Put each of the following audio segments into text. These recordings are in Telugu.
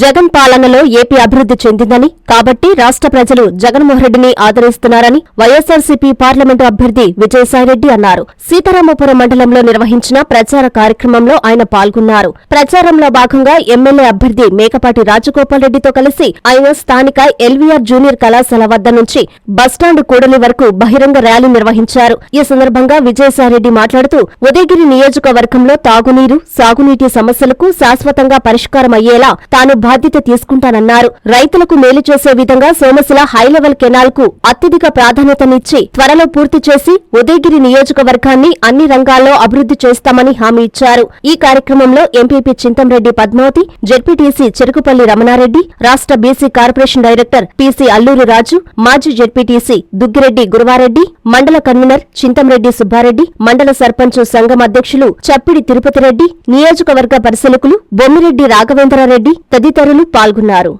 జగన్ పాలనలో ఏపీ అభివృద్ధి చెందిందని కాబట్టి రాష్ట్ర ప్రజలు జగన్మోహన్ రెడ్డిని ఆదరిస్తున్నారని వైఎస్సార్సీపీ పార్లమెంటు అభ్యర్థి విజయసాయిరెడ్డి అన్నారు. సీతారామపురం మండలంలో నిర్వహించిన ప్రచార కార్యక్రమంలో ఆయన పాల్గొన్నారు. ప్రచారంలో భాగంగా ఎమ్మెల్యే అభ్యర్థి మేకపాటి రాజగోపాల్ రెడ్డితో కలిసి ఆయన స్థానిక ఎల్వీఆర్ జూనియర్ కళాశాల వద్ద నుంచి బస్టాండ్ కూడలి వరకు బహిరంగ ర్యాలీ నిర్వహించారు. ఈ సందర్భంగా విజయసాయిరెడ్డి మాట్లాడుతూ ఉదయగిరి నియోజకవర్గంలో తాగునీరు సాగునీటి సమస్యలకు శాశ్వతంగా పరిష్కారం అయ్యేలా తాను బాధ్యత తీసుకుంటానన్నారు. రైతులకు మేలు చేసే విధంగా సోమశిల హైలెవెల్ కెనాల్కు అత్యధిక ప్రాధాన్యతనిచ్చి త్వరలో పూర్తి చేసి ఉదయగిరి నియోజకవర్గాన్ని అన్ని రంగాల్లో అభివృద్ధి చేస్తామని హామీ ఇచ్చారు. ఈ కార్యక్రమంలో ఎంపీపీ చింతంరెడ్డి పద్మావతి జెడ్పీటీసీ చెరుకుపల్లి రమణారెడ్డి రాష్ట్ర BC corporation director PC Alluri Raju మాజీ జెడ్పీటీసీ దుగ్గిరెడ్డి గురువారెడ్డి మండల కన్వీనర్ చింతంరెడ్డి సుబ్బారెడ్డి మండల సర్పంచ్ సంఘం అధ్యక్షులు చప్పిడి తిరుపతిరెడ్డి నియోజకవర్గ పరిశీలకులు బొమ్మిరెడ్డి రాఘవేంద్రారెడ్డి తదితరులు పాల్గొన్నారు.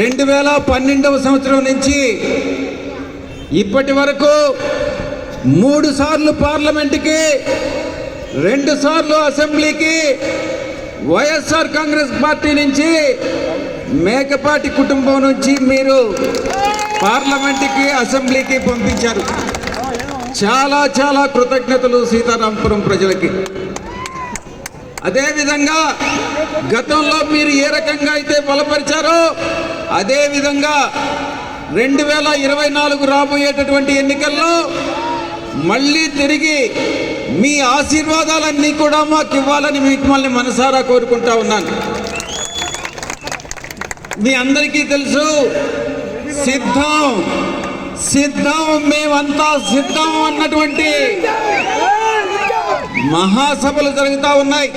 రెండు వేల పన్నెండవ సంవత్సరం నుంచి ఇప్పటి వరకు మూడు సార్లు పార్లమెంటుకి రెండు సార్లు అసెంబ్లీకి వైఎస్ఆర్ కాంగ్రెస్ పార్టీ నుంచి మేకపాటి కుటుంబం నుంచి మీరు పార్లమెంటుకి అసెంబ్లీకి పంపించారు. చాలా చాలా కృతజ్ఞతలు సీతారాంపురం ప్రజలకి. అదేవిధంగా గతంలో మీరు ఏ రకంగా అయితే బలపరిచారో అదేవిధంగా రెండు వేల ఇరవై నాలుగు రాబోయేటటువంటి ఎన్నికల్లో మళ్ళీ తిరిగి మీ ఆశీర్వాదాలన్నీ కూడా మాకు ఇవ్వాలని మిమ్మల్ని మనసారా కోరుకుంటా ఉన్నాను. మీ అందరికీ తెలుసు సిద్ధం సిద్ధం మేమంతా సిద్ధం అన్నటువంటి మహాసభలు జరుగుతూ ఉన్నాయి.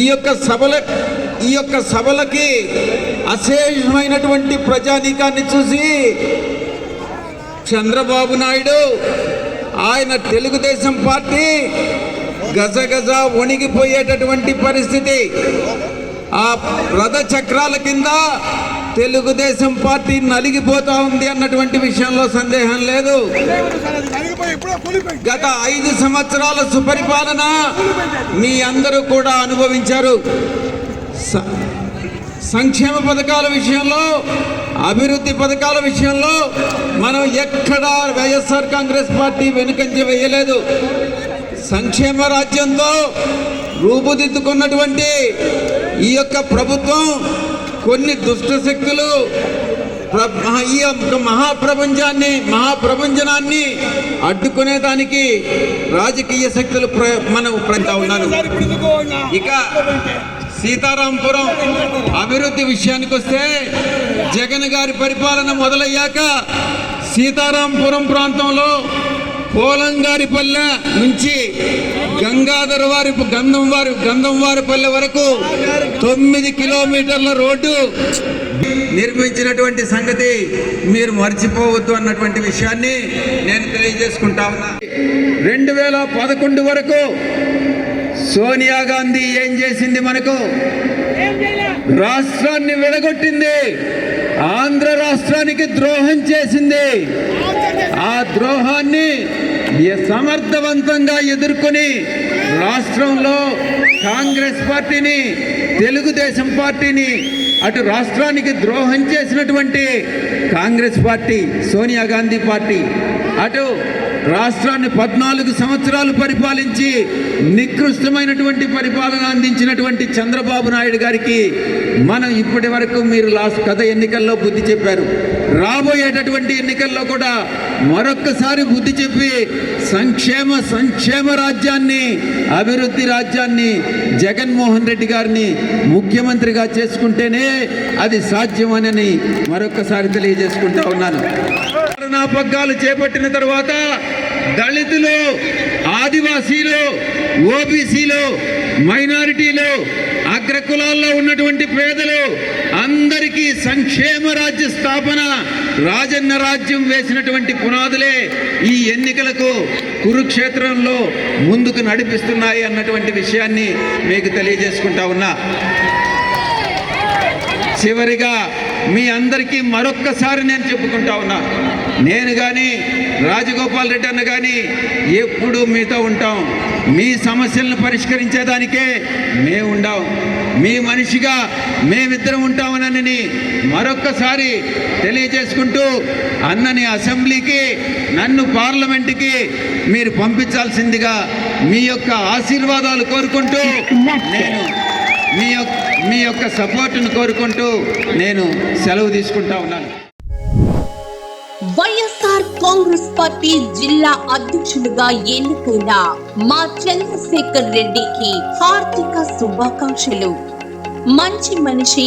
ఈ యొక్క సభల ఈ యొక్క సభలకి అశేషమైనటువంటి ప్రజానీకాన్ని చూసి చంద్రబాబు నాయుడు ఆయన తెలుగుదేశం పార్టీ గజగజ వణిగిపోయేటటువంటి పరిస్థితి. ఆ రథ చక్రాల కింద తెలుగుదేశం పార్టీ నలిగిపోతా ఉంది అన్నటువంటి విషయంలో సందేహం లేదు. గత ఐదు సంవత్సరాల సుపరిపాలన మీ అందరూ కూడా అనుభవించారు. స- సంక్షేమ పథకాల విషయంలో అభివృద్ధి పథకాల విషయంలో మనం ఎక్కడా వైఎస్ఆర్ కాంగ్రెస్ పార్టీ వెనుకంజ వేయలేదు. సంక్షేమ రాజ్యంతో రూపుదిద్దుకున్నటువంటి ఈ యొక్క ప్రభుత్వం కొన్ని దుష్ట శక్తులు ప్ర- ఈ యొక్క మహాప్రపంచాన్ని మహాప్రపంచనాన్ని అడ్డుకునేదానికి రాజకీయ శక్తులు ప్ర మనం ప్రయత్నం ఉన్నాను. ఇక సీతారాంపురం అభివృద్ధి విషయానికి వస్తే జగన్ గారి పరిపాలన మొదలయ్యాక సీతారాంపురం ప్రాంతంలో పోలంగారిపల్లె నుంచి గంగాధర వారి గంధం వారి గంధం వారిపల్లె వరకు తొమ్మిది కిలోమీటర్ల రోడ్డు నిర్మించినటువంటి సంగతి మీరు మర్చిపోవద్దు అన్నటువంటి విషయాన్ని నేను తెలియజేసుకుంటా ఉన్నా. రెండు వేల పదకొండు వరకు సోనియా గాంధీ ఏం చేసింది మనకు? రాష్ట్రాన్ని విడగొట్టింది ఆంధ్ర రాష్ట్రానికి ద్రోహం చేసింది. ఆ ద్రోహాన్ని సమర్థవంతంగా ఎదుర్కొని రాష్ట్రంలో కాంగ్రెస్ పార్టీని తెలుగుదేశం పార్టీని అటు రాష్ట్రానికి ద్రోహం చేసినటువంటి కాంగ్రెస్ పార్టీ సోనియా గాంధీ పార్టీ అటు రాష్ట్రాన్ని పద్నాలుగు సంవత్సరాలు పరిపాలించి నికృష్టమైనటువంటి పరిపాలన అందించినటువంటి చంద్రబాబు నాయుడు గారికి మనం ఇప్పటి వరకు మీరు లాస్ట్ గత ఎన్నికల్లో బుద్ధి చెప్పారు. రాబోయేటటువంటి ఎన్నికల్లో కూడా మరొక్కసారి బుద్ధి చెప్పి సంక్షేమ సంక్షేమ రాజ్యాన్ని అభివృద్ధి రాజ్యాన్ని జగన్మోహన్ రెడ్డి గారిని ముఖ్యమంత్రిగా చేసుకుంటేనే అది సాధ్యమనని మరొక్కసారి తెలియజేసుకుంటా ఉన్నాను. పాలనా పగ్గాలు చేపట్టిన తర్వాత దళితులు ఆదివాసీలు ఓబీసీలు మైనారిటీలు అగ్రకులాల్లో ఉన్నటువంటి పేదలు అందరికీ సంక్షేమ రాజ్య స్థాపన రాజన్న రాజ్యం వేసినటువంటి పునాదులే ఈ ఎన్నికలకు కురుక్షేత్రంలో ముందుకు నడిపిస్తున్నాయి అన్నటువంటి విషయాన్ని మీకు తెలియజేసుకుంటా ఉన్నా. చివరిగా మీ అందరికీ మరొక్కసారి నేను చెప్పుకుంటా ఉన్నా. నేను కానీ రాజగోపాల్ రెడ్డి అన్న కానీ ఎప్పుడు మీతో ఉంటాం. మీ సమస్యలను పరిష్కరించేదానికే మేము ఉండాం. మీ మనిషిగా మేమిద్దరం ఉంటామనని మరొక్కసారి తెలియజేసుకుంటూ అన్నని అసెంబ్లీకి నన్ను పార్లమెంటుకి మీరు పంపించాల్సిందిగా మీ యొక్క ఆశీర్వాదాలు కోరుకుంటూ నేను మీ యొక్క మీ యొక్క సపోర్టును కోరుకుంటూ నేను సెలవు తీసుకుంటా ఉన్నాను. వైఎస్ఆర్ కాంగ్రెస్ పార్టీ జిల్లా అధ్యక్షుడిగా ఎన్నికైన మా చంద్రశేఖర్ రెడ్డికి హార్దిక శుభాకాంక్షలు. మంచి మనిషి